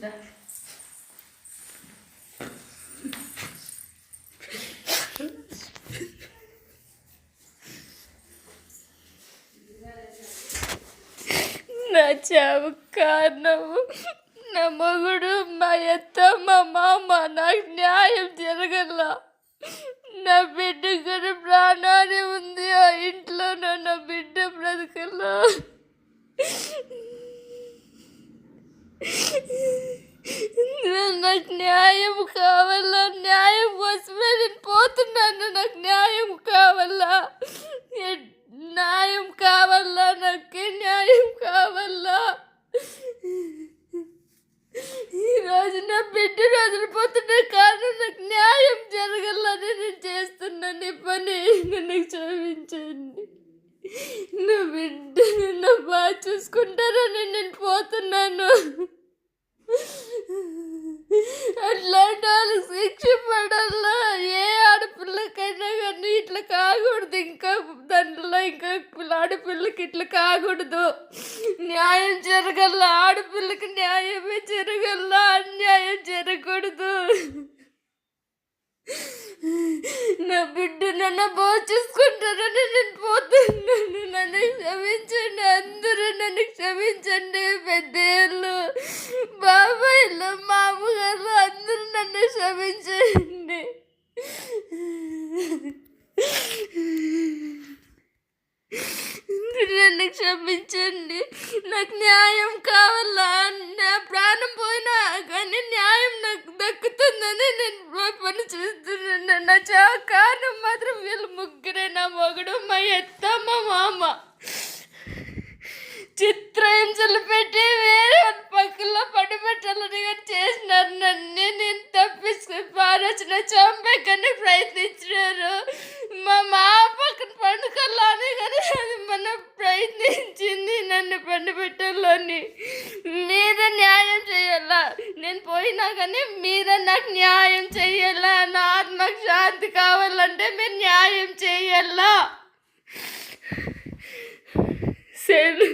దా. నా చావు కారణము నా మగుడు మా అత్త మా మామ నాకు న్యాయం జరగల నా బిడ్డ కూడా ప్రాణాన్ని ఉంది ఆ ఇంట్లో నా బిడ్డ బ్రతకలా నాకు న్యాయం కావాలా? న్యాయం కోసమే నేను పోతున్నాను. నాకు న్యాయం కావాలా? న్యాయం కావాలా? నాకు న్యాయం కావాలా? ఈ రోజు నా బిడ్డ వదిలిపోతున్న కారణం నాకు న్యాయం జరగాలని నేను చేస్తున్నాను ఈ పని. నన్ను క్షమించండి. నా బిడ్డ నా బాగా చూసుకుంటారని నేను పోతున్నాను. శిక్ష పడాలా ఏ ఆడపిల్లకైనా కానీ ఇట్లా కాకూడదు. ఇంకా దాంట్లో ఇంకా ఆడపిల్లకి ఇట్లా కాకూడదు. న్యాయం జరగల ఆడపిల్లకి న్యాయమే జరగల అన్యాయం జరగకూడదు. నా బిడ్డ నన్ను బాగు చూసుకుంటారని నేను పోతున్నాను నన్ను క్షమించండి. అందరూ నన్ను క్షమించండి పెద్దలు బాబాయ్లు మామగారు క్షమించండి. నన్ను క్షమించండి. నాకు న్యాయం కావాలా? నా ప్రాణం పోయినా కానీ న్యాయం నాకు దక్కుతుందని నేను పని చేస్తున్నాను. నా చా కారణం మాత్రం వీళ్ళు ముగ్గురే. నా మొగుడు మా ఎత్త మా మామ. చిత్రహింసలు పెట్టి వేరే పారచిన చంపకని ప్రయత్నించినారు. మా మా పక్కన పండుకోవాలని కానీ అది మన ప్రయత్నించింది నన్ను పండు పెట్టాలని మీరే న్యాయం చేయాలా? నేను పోయినా కానీ మీరే నాకు న్యాయం చేయాలా? నా ఆత్మకు శాంతి కావాలంటే మీరు న్యాయం చేయాలా? సెల్